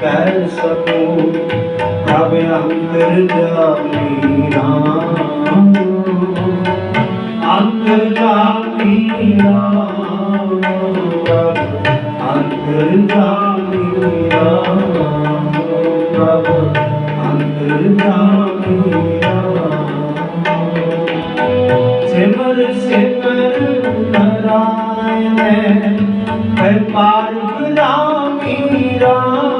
ਕਹਿ ਸਕੂੰ ਪ੍ਰਭ ਅੰਤਰ ਜਾਮੀ ਰਾਮ। ਅੰਦਰ ਜਾਮੀ ਰਾਮ ਪ੍ਰਭ ਜਾਮੀ ਰਾਮ ਪ੍ਰਭ ਅੰਤਰ ਜਾਮੀ ਰਾਮ। ਸਿਮਰ ਸਿਮਰ ਨਾਰਾਇਣ ਹੈ ਪਾਰ ਗੁਲਾਮੀ ਰਾਮ।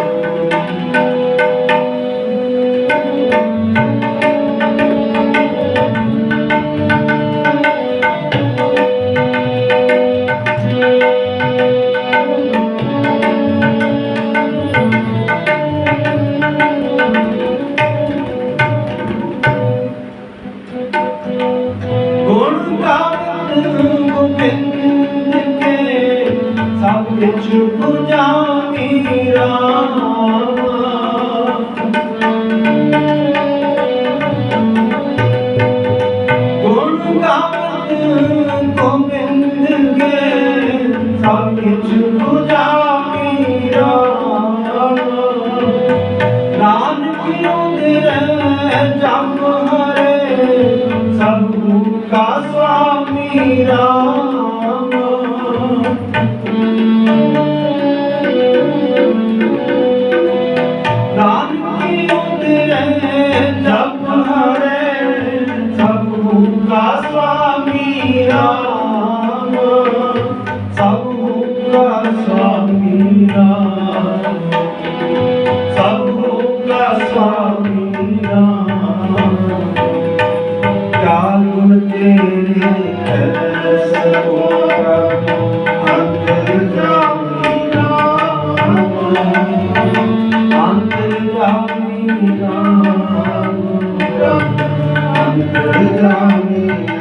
ਸਭ ਵਿੱਚ ਪੁਜਾਮੀ ਰਾਮ। ਜਪ ਹਰੇ ਸਭ ਕਾ ਸੁਆਮੀ ਰਾਮ। ਸਭ ਕਾ ਸੁਆਮੀ ਰਾਮ। ਸਭ ਕਾ ਸੁਆਮੀ ਰਾਮ ਕਿਆ ਗੁਣ ਤੇਰੇ ਹੈ ਸਕੋ ਪ੍ਰਭ ਅੰਤਰ ਜਾਮੀ ਰਾਮ। ਰਾਮ